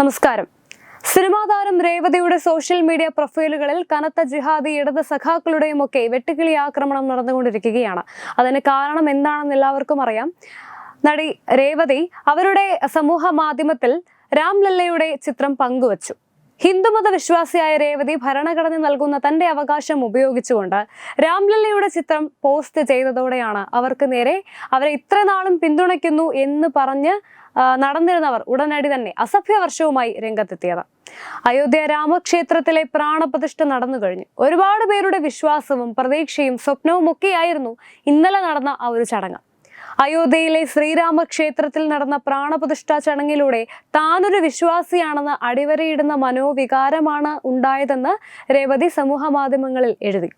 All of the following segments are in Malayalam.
നമസ്കാരം. സിനിമാ താരം രേവതിയുടെ സോഷ്യൽ മീഡിയ പ്രൊഫൈലുകളിൽ കനത്ത ജിഹാദി ഇടത് സഖാക്കളുടെയും ഒക്കെ വെട്ടുകിളി ആക്രമണം നടന്നുകൊണ്ടിരിക്കുകയാണ്. അതിന് കാരണം എന്താണെന്ന് എല്ലാവർക്കും അറിയാം. നടി രേവതി അവരുടെ സമൂഹ മാധ്യമത്തിൽ രാംലല്ലയുടെ ചിത്രം പങ്കുവച്ചു. ഹിന്ദുമത വിശ്വാസിയായ രേവതി ഭരണഘടന നൽകുന്ന തന്റെ അവകാശം ഉപയോഗിച്ചുകൊണ്ട് രാംലല്ലയുടെ ചിത്രം പോസ്റ്റ് ചെയ്തതോടെയാണ് അവർക്ക് നേരെ അവരെ ഇത്ര നാളും പിന്തുണയ്ക്കുന്നു എന്ന് പറഞ്ഞ് നടന്നിരുന്നവർ ഉടനടി തന്നെ അസഭ്യവർഷവുമായി രംഗത്തെത്തിയത്. അയോധ്യ രാമക്ഷേത്രത്തിലെ പ്രാണപ്രതിഷ്ഠ നടന്നു കഴിഞ്ഞു. ഒരുപാട് പേരുടെ വിശ്വാസവും പ്രതീക്ഷയും സ്വപ്നവും ഒക്കെയായിരുന്നു ഇന്നലെ നടന്ന ആ ഒരു ചടങ്ങ്. അയോധ്യയിലെ ശ്രീരാമക്ഷേത്രത്തിൽ നടന്ന പ്രാണപ്രതിഷ്ഠാ ചടങ്ങിലൂടെ താനൊരു വിശ്വാസിയാണെന്ന് അടിവരയിടുന്ന മനോവികാരമാണ് ഉണ്ടായതെന്ന് രേവതി സമൂഹ മാധ്യമങ്ങളിൽ എഴുതി.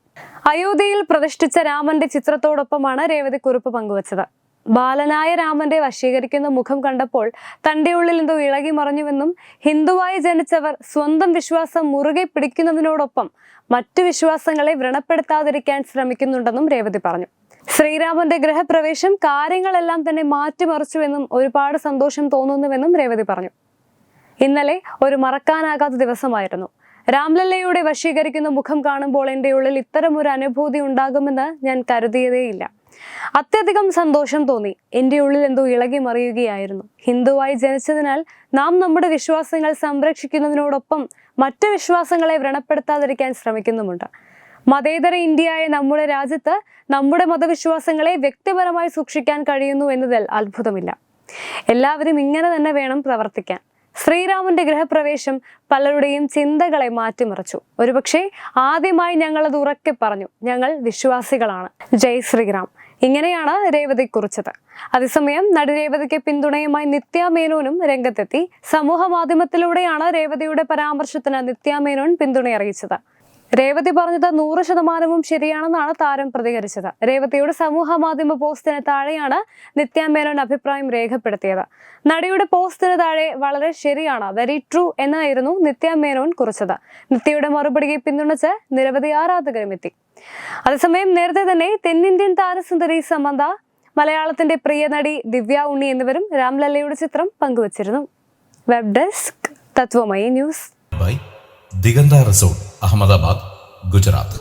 അയോധ്യയിൽ പ്രതിഷ്ഠിച്ച രാമന്റെ ചിത്രത്തോടൊപ്പമാണ് രേവതി കുറിപ്പ് പങ്കുവച്ചത്. ബാലനായ രാമന്റെ വശീകരിക്കുന്ന മുഖം കണ്ടപ്പോൾ തന്റെ ഉള്ളിൽ എന്തോ ഇളകി മറഞ്ഞുവെന്നും ഹിന്ദുവായി ജനിച്ചവർ സ്വന്തം വിശ്വാസം മുറുകെ പിടിക്കുന്നതിനോടൊപ്പം മറ്റു വിശ്വാസങ്ങളെ വ്രണപ്പെടുത്താതിരിക്കാൻ ശ്രമിക്കുന്നുണ്ടെന്നും രേവതി പറഞ്ഞു. ശ്രീരാമന്റെ ഗ്രഹപ്രവേശം കാര്യങ്ങളെല്ലാം തന്നെ മാറ്റിമറിച്ചുവെന്നും ഒരുപാട് സന്തോഷം തോന്നുന്നുവെന്നും രേവതി പറഞ്ഞു. ഇന്നലെ ഒരു മറക്കാനാകാത്ത ദിവസമായിരുന്നു. രാംലല്ലയുടെ വശീകരിക്കുന്ന മുഖം കാണുമ്പോൾ എന്റെ ഉള്ളിൽ ഇത്തരം ഒരു അനുഭൂതി ഉണ്ടാകുമെന്ന് ഞാൻ കരുതിയതേയില്ല. അത്യധികം സന്തോഷം തോന്നി. എന്റെ ഉള്ളിൽ എന്തോ ഇളകി മറിയുകയായിരുന്നു. ഹിന്ദുവായി ജനിച്ചതിനാൽ നാം നമ്മുടെ വിശ്വാസങ്ങൾ സംരക്ഷിക്കുന്നതിനോടൊപ്പം മറ്റു വിശ്വാസങ്ങളെ വ്രണപ്പെടുത്താതിരിക്കാൻ ശ്രമിക്കുന്നുമുണ്ട്. മതേതര ഇന്ത്യയായ നമ്മുടെ രാജ്യത്ത് നമ്മുടെ മതവിശ്വാസങ്ങളെ വ്യക്തിപരമായി സൂക്ഷിക്കാൻ കഴിയുന്നു എന്നതിൽ അത്ഭുതമില്ല. എല്ലാവരും ഇങ്ങനെ തന്നെ വേണം പ്രവർത്തിക്കാൻ. ശ്രീരാമന്റെ ഗൃഹപ്രവേശം പലരുടെയും ചിന്തകളെ മാറ്റിമറിച്ചു. ഒരുപക്ഷെ ആദ്യമായി ഞങ്ങൾ അത് ഉറക്കെ പറഞ്ഞു ഞങ്ങൾ വിശ്വാസികളാണ്. ജയ് ശ്രീറാം. ഇങ്ങനെയാണ് രേവതി കുറിച്ചത്. അതേസമയം നടി രേവതിക്ക് പിന്തുണയുമായി നിത്യ മേനോനും രംഗത്തെത്തി. സമൂഹ മാധ്യമത്തിലൂടെയാണ് രേവതിയുടെ പരാമർശത്തിന് നിത്യ മേനോൻ പിന്തുണ അറിയിച്ചത് രേവതി പറഞ്ഞത് നൂറ് ശതമാനവും ശരിയാണെന്നാണ് താരം പ്രതികരിച്ചത്. രേവതിയുടെ സമൂഹ മാധ്യമ പോസ്റ്റിന് താഴെയാണ് നിത്യ മേനോൻ അഭിപ്രായം രേഖപ്പെടുത്തിയത്. നടിയുടെ പോസ്റ്റിന് താഴെ വളരെ ശരിയാണ് വെരി ട്രൂ എന്നായിരുന്നു നിത്യ മേനോൻ കുറിച്ചത്. നിത്യയുടെ മറുപടിയെ പിന്തുണച്ച് നിരവധി ആരാധകരും എത്തി അതേസമയം നേരത്തെ തന്നെ തെന്നിന്ത്യൻ താരസുന്ദരി സമന്ത മലയാളത്തിന്റെ പ്രിയ നടി ദിവ്യ ഉണ്ണി എന്നിവരും രാംലല്ലയുടെ ചിത്രം പങ്കുവച്ചിരുന്നു. Web desk Tatwamayi news Diganta resort Ahmedabad Gujarat